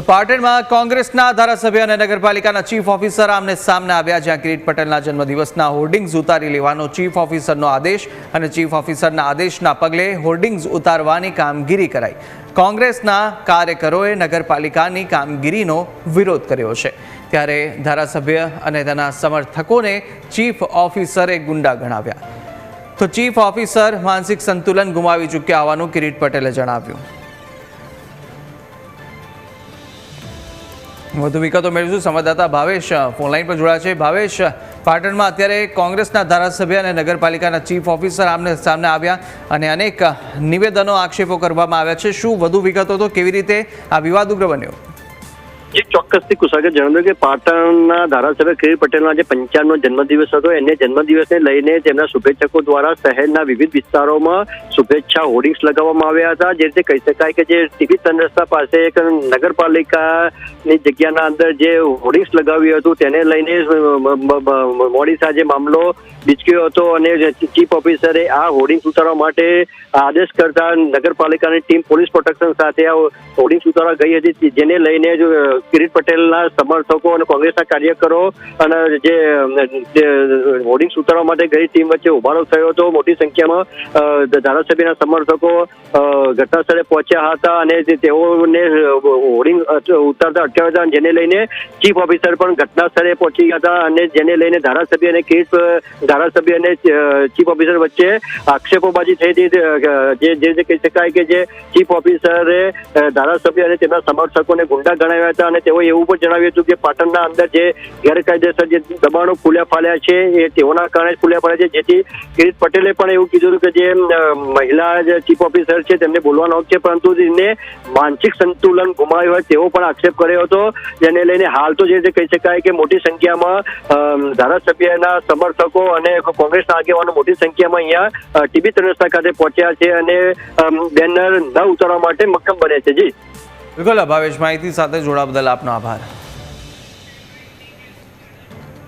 તો પાટણમાં કોંગ્રેસના ધારાસભ્ય અને નગરપાલિકાના ચીફ ઓફિસર આમને સામને આવ્યા, જ્યાં કિરીટ પટેલના જન્મદિવસના હોર્ડિંગ્સ ઉતારી લેવાનો ચીફ ઓફિસરનો આદેશ અને ચીફ ઓફિસરના આદેશના પગલે હોર્ડિંગ્સ ઉતારવાની કામગીરી કરાઈ. કોંગ્રેસના કાર્યકરોએ નગરપાલિકાની કામગીરીનો વિરોધ કર્યો છે. ત્યારે ધારાસભ્ય અને તેના સમર્થકોને ચીફ ઓફિસરે ગુંડા ગણાવ્યા. તો ચીફ ઓફિસર માનસિક સંતુલન ગુમાવી ચૂક્યા હોવાનું કિરીટ પટેલે જણાવ્યું. વધુ વિગતો મેળવીશું. સંવાદદાતા ભાવેશ ફોનલાઈન પર જોડાયા છે. ભાવેશ પાટણમાં અત્યારે કોંગ્રેસના ધારાસભ્ય અને નગરપાલિકાના ચીફ ઓફિસર આમને સામે આવ્યા અને અનેક નિવેદનો, આક્ષેપો કરવામાં આવ્યા છે. શું વધુ વિગતો તો કેવી રીતે આ વિવાદ ઉગ્ર બન્યો? જે ચોક્કસથી કુશાગર જણાવ્યું કે પાટણના ધારાસભ્ય કિરીટ પટેલના જે પંચાણનો જન્મદિવસ હતો. એને જન્મદિવસને લઈને તેમના શુભેચ્છકો દ્વારા શહેરના વિવિધ વિસ્તારોમાં શુભેચ્છા હોર્ડિંગ્સ લગાવવામાં આવ્યા હતા. જે રીતે કહી શકાય કે જે ટીવી ત્રણ રસ્તા પાસે એક નગરપાલિકાની જગ્યાના અંદર જે હોર્ડિંગ્સ લગાવ્યું હતું, તેને લઈને મોડી સાંજે મામલો બીચક્યો હતો અને ચીફ ઓફિસરે આ હોર્ડિંગ્સ ઉતારવા માટે આદેશ કરતા નગરપાલિકાની ટીમ પોલીસ પ્રોટેક્શન સાથે આ હોર્ડિંગ્સ ઉતારવા ગઈ હતી. જેને લઈને જો કિરીટ પટેલના સમર્થકો અને કોંગ્રેસના કાર્યકરો અને જે હોર્ડિંગ્સ ઉતારવા માટે ગઈ ટીમ વચ્ચે ઉભારો થયો હતો મોટી સંખ્યામાં ધારાસભ્યના સમર્થકો અ, ઘટના સ્થળે પહોંચ્યા હતા અને તેઓને હોર્ડિંગ ઉતારતા અટકાવ્યા હતા જેને લઈને ચીફ ઓફિસર પણ ઘટના સ્થળે પહોંચી ગયા હતા અને જેને લઈને ધારાસભ્ય અને કિરીટ ધારાસભ્ય અને ચીફ ઓફિસર વચ્ચે આક્ષેપોબાજી થઈ હતી. જે કહી શકાય કે જે ચીફ ઓફિસરે ધારાસભ્ય અને તેમના સમર્થકોને ગુંડા ગણાવ્યા હતા અને તેઓએ એવું પણ જણાવ્યું હતું કે પાટણના અંદર જે ગેરકાયદેસર જે દબાણો ખુલ્યા ફાલ્યા છે, એ તેઓના કારણે ફૂલ્યા ફાલ્યા છે. જેથી કિરીટ પટેલે પણ એવું કીધું હતું કે જે મહિલા ચીફ ઓફિસર છે, તેમને બોલવાનો છે, પરંતુ તેને માનસિક સંતુલન ગુમાવ્યું હોય તેવો પણ આક્ષેપ કર્યો હતો. જેને લઈને હાલ તો જે રીતે કહી શકાય કે મોટી સંખ્યામાં ધારાસભ્યના સમર્થકો અને કોંગ્રેસના આગેવાનો મોટી સંખ્યામાં અહીંયા ટીબી ત્રણ રસ્તા ખાતે પહોંચ્યા છે અને બેનર ન ઉતારવા માટે મક્કમ બને છે. જી. બિલકુલ ભાવેશ માહિતી સાથે જોડા બદલ આપનો આભાર.